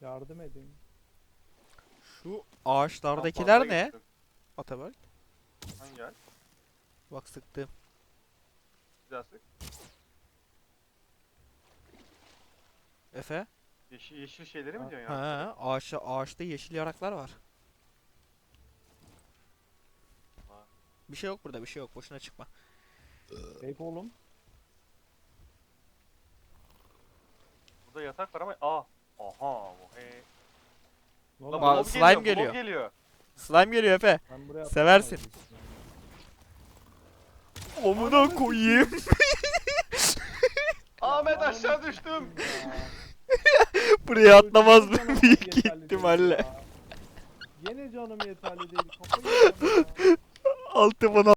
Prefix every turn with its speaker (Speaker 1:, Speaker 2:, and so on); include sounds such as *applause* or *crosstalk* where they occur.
Speaker 1: Yardım edin.
Speaker 2: Şu ağaçlardakiler ne? Atabak.
Speaker 3: Hangi yer?
Speaker 2: Bak sıktım.
Speaker 3: Güzel sık.
Speaker 2: Efe.
Speaker 3: Yeşil, yeşil şeyleri mi diyorsun ya?
Speaker 2: Ha, ağaçta, ağaçta yeşil yaraklar var.
Speaker 3: Ha.
Speaker 2: Bir şey yok burada, bir şey yok. Boşuna çıkma.
Speaker 1: Eyüp oğlum.
Speaker 3: Burada yatak var ama aa. Aha bu he.
Speaker 1: Ne
Speaker 3: Lan
Speaker 1: oldu?
Speaker 2: Ba-
Speaker 3: blob
Speaker 2: slime
Speaker 3: blob
Speaker 2: geliyor.
Speaker 3: geliyor.
Speaker 2: Slime geliyor Efe.
Speaker 1: Ben buraya
Speaker 2: Seversin. Omuna *laughs* koyayım. *laughs*
Speaker 3: Ahmet aşağı düştüm.
Speaker 2: Buraya atlamaz mı? Büyük ihtimalle.
Speaker 1: ya. Gene canım yeterli değil. Kafayı yiyeceğim ya.
Speaker 2: Altı bana